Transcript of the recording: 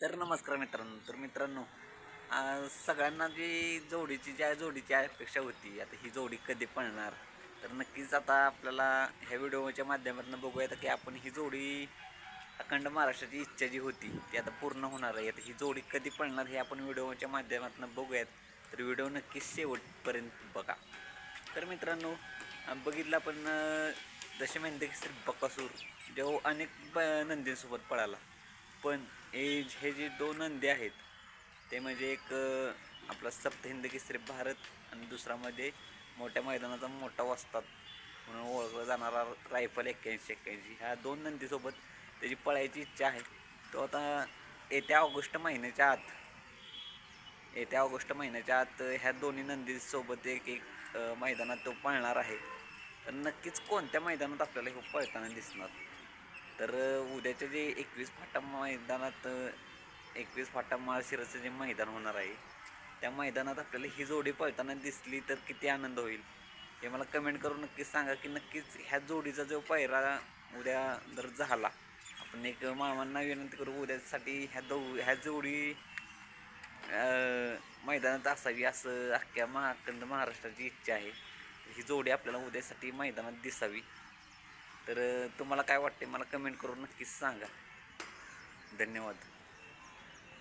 तर नमस्कार मित्रांनो. तर मित्रांनो सगळ्यांना जी जोडीची ज्या जोडीची अपेक्षा होती. आता ही जोडी कधी पळणार? तर नक्कीच आता आपल्याला ह्या व्हिडिओच्या माध्यमातून बघूयात की आपण ही जोडी अखंड महाराष्ट्राची इच्छा जी होती ती आता पूर्ण होणार आहे. आता ही जोडी कधी पळणार हे आपण व्हिडिओच्या माध्यमातून बघूयात. तर व्हिडिओ नक्कीच शेवटपर्यंत बघा. तर मित्रांनो बघितलं आपण अं, श्री बकासूर जो अनेक ब नंदींसोबत पळाला. पण हे हे जे दोन नंदी आहेत ते म्हणजे एक आपला आपला सप्तहिंद केसरी भारत आणि दुसरामध्ये मोठ्या मैदानाचा मोठा वसतात म्हणून ओळखला जाणारा रायफल एक्क्याऐंशी एक्क्याऐंशी. ह्या दोन नंदीसोबत त्याची पळायची इच्छा आहे. तो आता येत्या ऑगस्ट महिन्याच्या आत येत्या ऑगस्ट महिन्याच्या आत ह्या दोन्ही नंदीसोबत एक एक मैदानात तो पळणार आहे. तर नक्कीच कोणत्या मैदानात आपल्याला हे पळताना दिसणार? तर उद्याच्या जे एकवीस फाटा मैदानात एकवीस फाटा माळशिरसचं जे मैदान होणार आहे त्या मैदानात आपल्याला ही जोडी पळताना दिसली तर किती आनंद होईल? हे मला कमेंट करून नक्कीच सांगा की नक्कीच ह्या जोडीचा जो पहिरा उद्या जर झाला आपण एक मामांना विनंती करू उद्यासाठी ह्या दो ह्या जोडी मैदानात असावी असं अख्ख्या महाखंड महाराष्ट्राची इच्छा आहे. ही जोडी आपल्याला उद्यासाठी मैदानात दिसावी. तर तुम्हाला काय वाटते मला कमेंट करून नक्कीच सांगा. धन्यवाद.